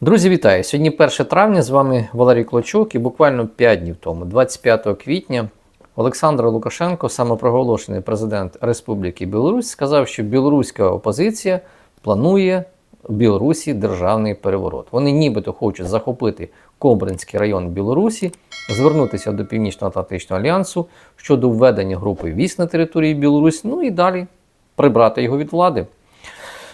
Друзі, вітаю! Сьогодні 1 травня, з вами Валерій Клочок, і буквально 5 днів тому, 25 квітня, Олександр Лукашенко, самопроголошений президент Республіки Білорусь, сказав, що білоруська опозиція планує в Білорусі державний переворот. Вони нібито хочуть захопити Кобринський район Білорусі, звернутися до Північно-Атлантичного альянсу щодо введення групи військ на території Білорусі, ну і далі прибрати його від влади.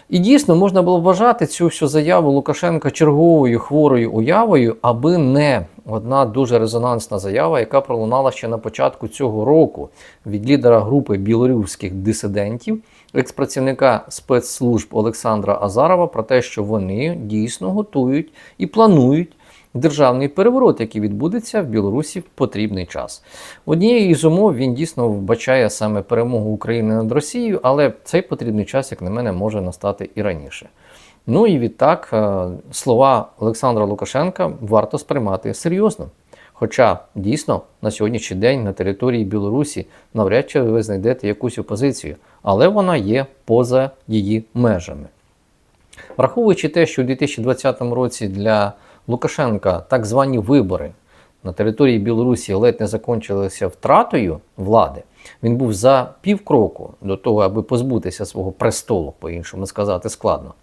І дійсно можна було вважати цю всю заяву Лукашенка черговою хворою уявою, аби не одна дуже резонансна заява, яка пролунала ще на початку цього року від лідера групи білоруських дисидентів, експрацівника спецслужб Олександра Азарова, про те, що вони дійсно готують і планують. Державний переворот, який відбудеться в Білорусі в потрібний час. Однією із умов він дійсно вбачає саме перемогу України над Росією, але цей потрібний час, як на мене, може настати і раніше. Ну і відтак е, слова Олександра Лукашенка варто сприймати серйозно. Хоча дійсно на сьогоднішній день на території Білорусі навряд чи ви знайдете якусь опозицію, але вона є поза її межами. Враховуючи те, що у 2020 році для Лукашенка так звані вибори на території Білорусі ледь не закончилися втратою влади, він був за півкроку до того, аби позбутися свого престолу, по-іншому сказати складно.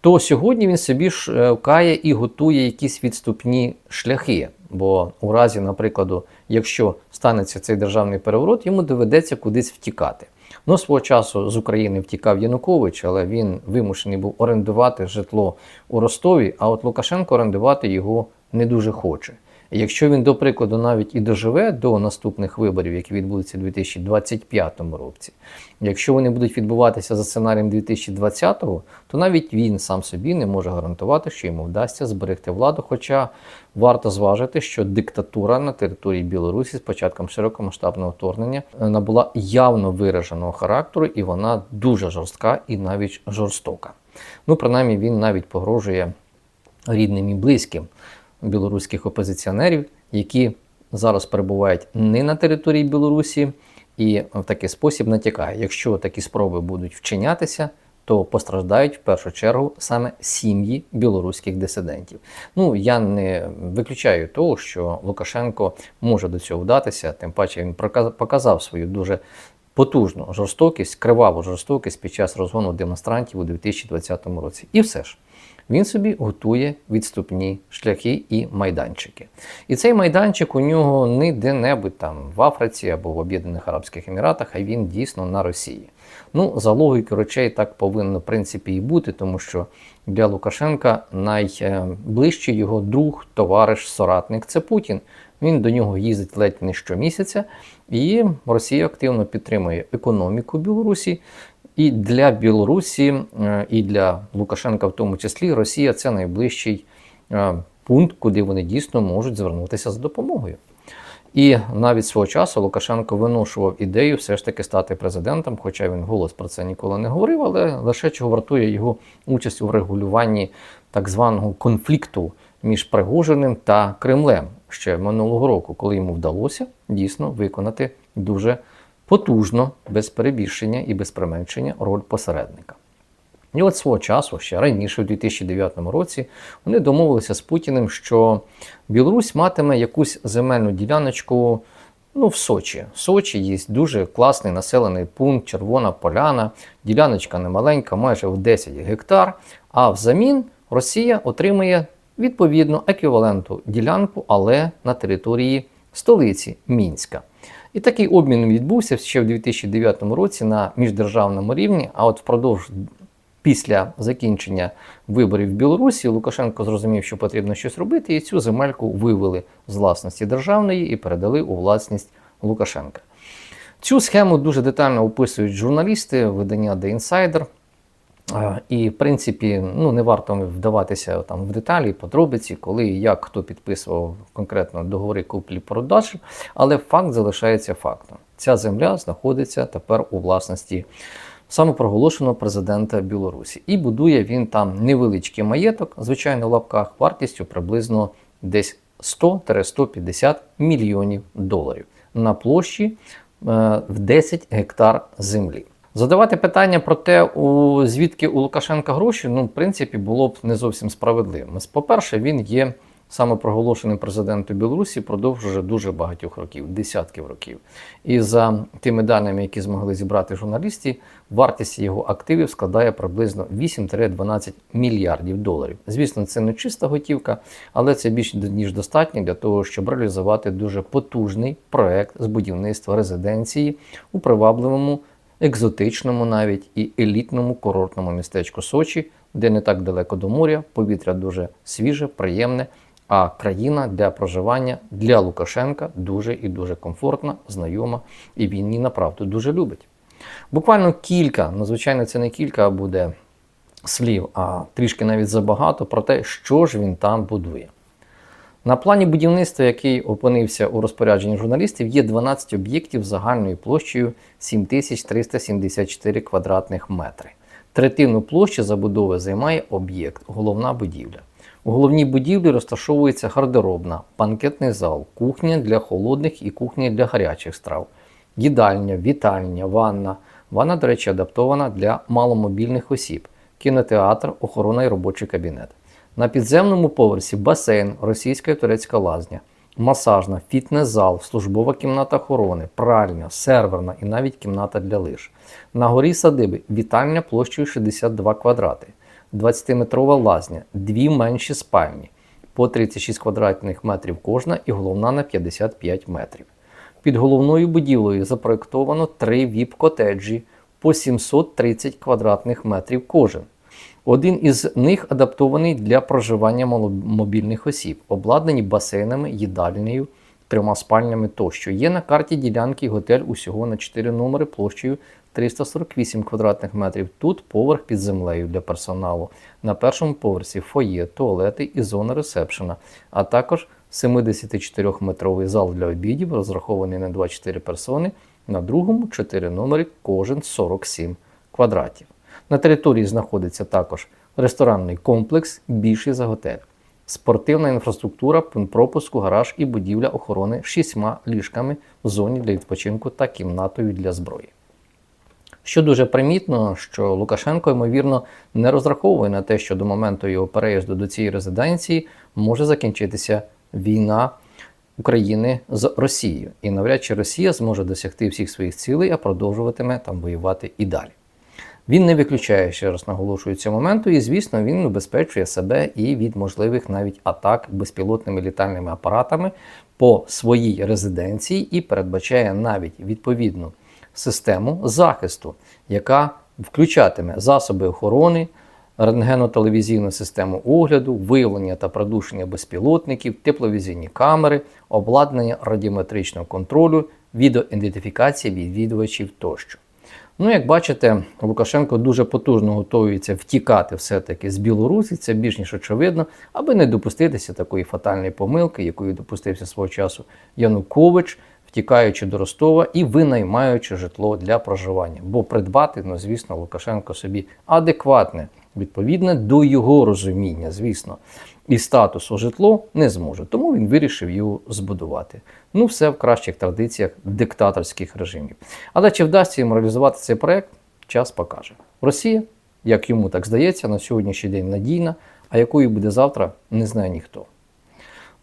То сьогодні він собі шукає і готує якісь відступні шляхи. Бо у разі, наприклад, якщо станеться цей державний переворот, йому доведеться кудись втікати. Ну, свого часу з України втікав Янукович, але він вимушений був орендувати житло у Ростові, а от Лукашенко орендувати його не дуже хоче. Якщо він, до прикладу, навіть і доживе до наступних виборів, які відбудуться у 2025 році, якщо вони будуть відбуватися за сценарієм 2020-го, то навіть він сам собі не може гарантувати, що йому вдасться зберегти владу. Хоча варто зважити, що диктатура на території Білорусі з початком широкомасштабного вторгнення набула явно вираженого характеру, і вона дуже жорстка і навіть жорстока. Ну, принаймні, він навіть погрожує рідним і близьким білоруських опозиціонерів, які зараз перебувають не на території Білорусі, і в такий спосіб натякає, якщо такі спроби будуть вчинятися, то постраждають в першу чергу саме сім'ї білоруських дисидентів. Ну я не виключаю того, що Лукашенко може до цього вдатися, тим паче він показав свою дуже потужну жорстокість, криваву жорстокість під час розгону демонстрантів у 2020 році. І все ж. Він собі готує відступні шляхи і майданчики. І цей майданчик у нього не де-небудь там в Африці або в Об'єднаних Арабських Еміратах, а він дійсно на Росії. Ну, за логікою речей, так повинно в принципі і бути, тому що для Лукашенка найближчий його друг, товариш, соратник це Путін. Він до нього їздить ледь не щомісяця, і Росія активно підтримує економіку Білорусі. І для Білорусі, е, і для Лукашенка, в тому числі, Росія це найближчий е, пункт, куди вони дійсно можуть звернутися за допомогою. І навіть свого часу Лукашенко виношував ідею все ж таки стати президентом, хоча він голос про це ніколи не говорив, але лише чого вартує його участь у врегулюванні так званого конфлікту між Пригожиним та Кремлем ще минулого року, коли йому вдалося дійсно виконати дуже потужно, без перебільшення і без применшення роль посередника. І от свого часу, ще раніше, у 2009 році, вони домовилися з Путіним, що Білорусь матиме якусь земельну діляночку ну, в Сочі. В Сочі є дуже класний населений пункт, Червона Поляна, діляночка немаленька, майже в 10 гектар. А взамін Росія отримує відповідно еквіваленту ділянку, але на території столиці Мінська. І такий обмін відбувся ще в 2009 році на міждержавному рівні. А от впродовж після закінчення виборів в Білорусі Лукашенко зрозумів, що потрібно щось робити, і цю земельку вивели з власності державної і передали у власність Лукашенка. Цю схему дуже детально описують журналісти видання The Insider. І, в принципі, ну не варто вдаватися там в деталі, подробиці, коли і як хто підписував конкретно договори куплі-продаж, але факт залишається фактом. Ця земля знаходиться тепер у власності самопроголошеного президента Білорусі. І будує він там невеличкий маєток, звичайно, в лапках, вартістю приблизно десь 100-150 мільйонів доларів на площі е, в 10 гектар землі. Задавати питання про те, у, звідки у Лукашенка гроші, ну, в принципі, було б не зовсім справедливим. По-перше, він є самопроголошеним президентом Білорусі впродовж вже дуже багатьох років, десятків років. І за тими даними, які змогли зібрати журналісти, вартість його активів складає приблизно 8-12 мільярдів доларів. Звісно, це не чиста готівка, але це більш ніж достатньо для того, щоб реалізувати дуже потужний проект з будівництва резиденції у привабливому екзотичному навіть і елітному курортному містечку Сочі, де не так далеко до моря, повітря дуже свіже, приємне, а країна для проживання для Лукашенка дуже і дуже комфортна, знайома, і він її направду дуже любить. Буквально кілька, ну звичайно, це не кілька, буде слів, а трішки навіть забагато про те, що ж він там будує. На плані будівництва, який опинився у розпорядженні журналістів, є 12 об'єктів загальною площею 7374 квадратних метри. Третину площі забудови займає об'єкт головна будівля. У головній будівлі розташовується гардеробна, банкетний зал, кухня для холодних і кухня для гарячих страв, їдальня, вітальня, ванна. Ванна, до речі, адаптована для маломобільних осіб, кінотеатр, охорона і робочий кабінет. На підземному поверсі басейн, російська і турецька лазня, масажна, фітнес-зал, службова кімната охорони, пральня, серверна і навіть кімната для лиж. На горі садиби вітальня площею 62 квадрати, 20-метрова лазня, дві менші спальні, по 36 квадратних метрів кожна і головна на 55 метрів. Під головною будівлею запроєктовано три віп-котеджі по 730 квадратних метрів кожен. Один із них адаптований для проживання маломобільних осіб, обладнані басейнами, їдальнею, трьома спальнями тощо. Є на карті ділянки готель усього на 4 номери площею 348 квадратних метрів. Тут поверх під землею для персоналу. На першому поверсі фоє, туалети і зона ресепшена, а також 74-метровий зал для обідів, розрахований на 24 персони. На другому 4 номери, кожен 47 квадратів. На території знаходиться також ресторанний комплекс, більший за готель, спортивна інфраструктура, пункт пропуску, гараж і будівля охорони шістьма ліжками в зоні для відпочинку та кімнатою для зброї. Що дуже примітно, що Лукашенко, ймовірно, не розраховує на те, що до моменту його переїзду до цієї резиденції може закінчитися війна України з Росією. І навряд чи Росія зможе досягти всіх своїх цілей, а продовжуватиме там воювати і далі. Він не виключає, ще раз наголошую цього моменту, і, звісно, він убезпечує себе і від можливих навіть атак безпілотними літальними апаратами по своїй резиденції і передбачає навіть відповідну систему захисту, яка включатиме засоби охорони, рентгенотелевізійну систему огляду, виявлення та придушення безпілотників, тепловізійні камери, обладнання радіометричного контролю, відеоідентифікації відвідувачів тощо. Ну, як бачите, Лукашенко дуже потужно готується втікати все-таки з Білорусі, це більш ніж очевидно, аби не допуститися такої фатальної помилки, якою допустився свого часу Янукович, втікаючи до Ростова і винаймаючи житло для проживання. Бо придбати, ну звісно, Лукашенко собі адекватне, відповідне до його розуміння, звісно, і статусу житло не зможе. Тому він вирішив його збудувати. Ну, все в кращих традиціях диктаторських режимів. Але чи вдасться йому реалізувати цей проект, час покаже. Росія, як йому так здається, на сьогоднішній день надійна, а якою буде завтра, не знає ніхто.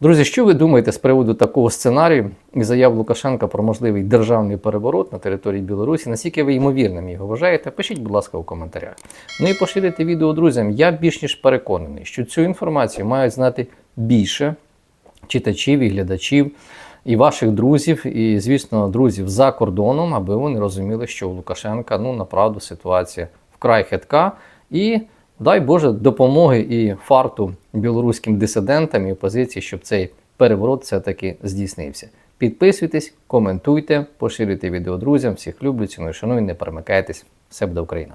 Друзі, що ви думаєте з приводу такого сценарію і заяв Лукашенка про можливий державний переворот на території Білорусі? Наскільки ви ймовірним його вважаєте? Пишіть, будь ласка, у коментарях. Ну і поширюйте відео друзям. Я більш ніж переконаний, що цю інформацію мають знати більше читачів і глядачів. І ваших друзів, і, звісно, друзів за кордоном, аби вони розуміли, що у Лукашенка ну направду ситуація вкрай хитка. І дай Боже допомоги і фарту білоруським дисидентам і опозиції, щоб цей переворот все-таки здійснився. Підписуйтесь, коментуйте, поширюйте відео друзям. Всіх люблю, ціную, шаную, не перемикайтесь. Все буде Україна!